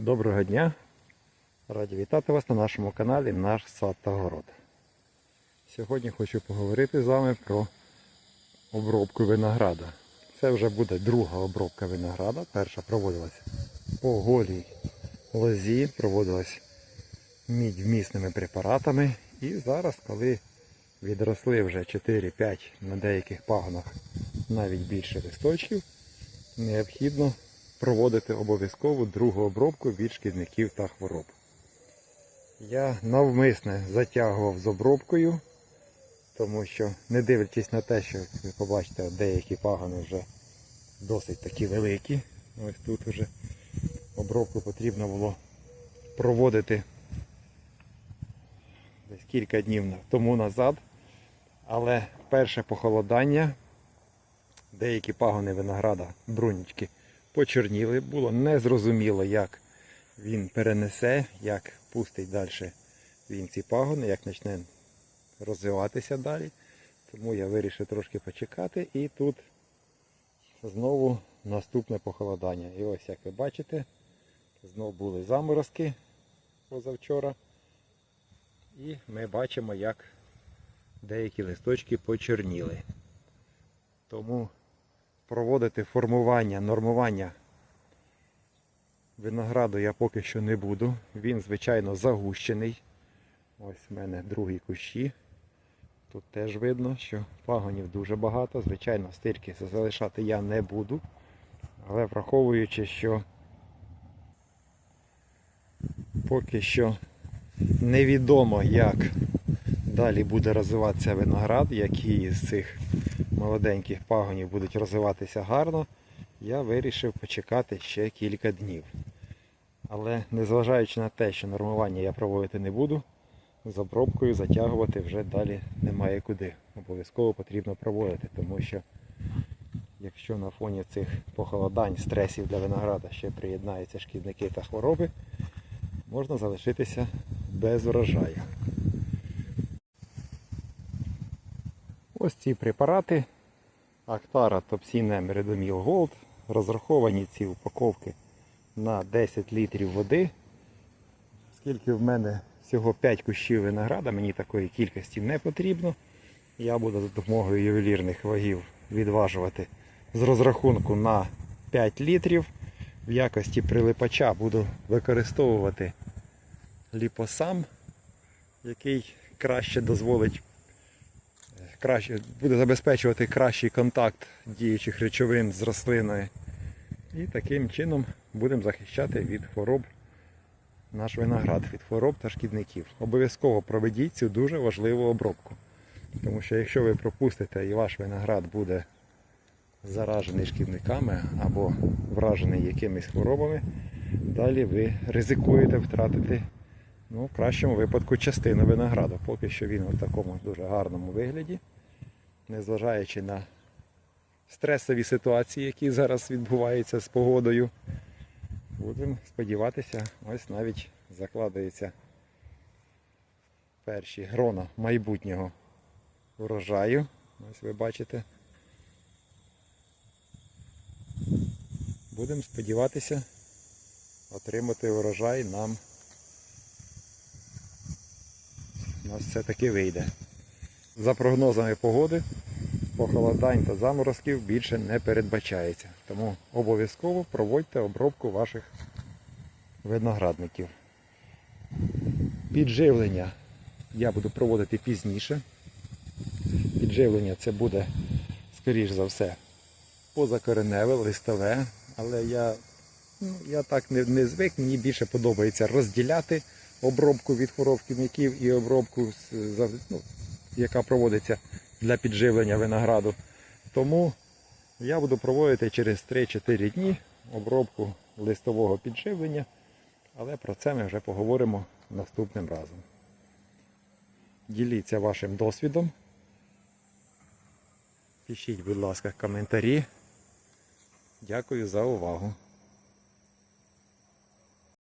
Доброго дня! Раді вітати вас на нашому каналі Наш сад та город. Сьогодні хочу поговорити з вами про обробку винограда. Це вже буде друга обробка винограда. Перша проводилась по голій лозі, проводилась мідь вмісними препаратами. І зараз, коли відросли вже 4-5 на деяких пагонах навіть більше листочків, необхідно проводити обов'язково другу обробку від шкідників та хвороб. Я навмисне затягував з обробкою, тому що, не дивлячись на те, що ви побачите, деякі пагони вже досить такі великі. Ось тут вже обробку потрібно було проводити десь кілька днів тому назад. Але перше похолодання, деякі пагони винограда, брунічки, почорніли. Було незрозуміло, як він перенесе, як пустить далі він ці пагони, як почне розвиватися далі. Тому я вирішив трошки почекати і тут знову наступне похолодання. І ось як ви бачите, знову були заморозки позавчора. І ми бачимо, як деякі листочки почорніли. Тому проводити формування, нормування винограду я поки що не буду. Він, звичайно, загущений. Ось в мене другі кущі. Тут теж видно, що пагонів дуже багато. Звичайно, стирки залишати я не буду. Але враховуючи, що поки що невідомо, як далі буде розвиватися виноград, які з цих молоденьких пагонів будуть розвиватися гарно, я вирішив почекати ще кілька днів. Але незважаючи на те, що нормування я проводити не буду, з обробкою затягувати вже далі немає куди. Обов'язково потрібно проводити, тому що якщо на фоні цих похолодань, стресів для винограда ще приєднаються шкідники та хвороби, можна залишитися без врожаю. Ось ці препарати Актара Топсіне Редоміл Голд розраховані ці упаковки на 10 літрів води. Оскільки в мене всього 5 кущів винограда, мені такої кількості не потрібно. Я буду за допомогою ювелірних вагів відважувати з розрахунку на 5 літрів. В якості прилипача буду використовувати ліпосам, який краще дозволить краще, буде забезпечувати кращий контакт діючих речовин з рослиною. І таким чином будемо захищати від хвороб наш виноград, від хвороб та шкідників. Обов'язково проведіть цю дуже важливу обробку. Тому що якщо ви пропустите і ваш виноград буде заражений шкідниками або вражений якимись хворобами, далі ви ризикуєте втратити ну, в кращому випадку частину винограду. Поки що він у такому дуже гарному вигляді, незважаючи на стресові ситуації, які зараз відбуваються з погодою. Будемо сподіватися, ось навіть закладаються перші грона майбутнього урожаю. Ось ви бачите. Будемо сподіватися отримати урожай нам. У нас все-таки вийде. За прогнозами погоди, похолодань та заморозків більше не передбачається. Тому обов'язково проводьте обробку ваших виноградників. Підживлення я буду проводити пізніше. Підживлення це буде, скоріш за все, позакореневе, листове, але я, ну, я так не, не звик, мені більше подобається розділяти обробку від хвороб шкідників і обробку, ну, яка проводиться для підживлення винограду. Тому я буду проводити через 3-4 дні обробку листового підживлення, але про це ми вже поговоримо наступним разом. Діліться вашим досвідом. Пишіть, будь ласка, коментарі. Дякую за увагу.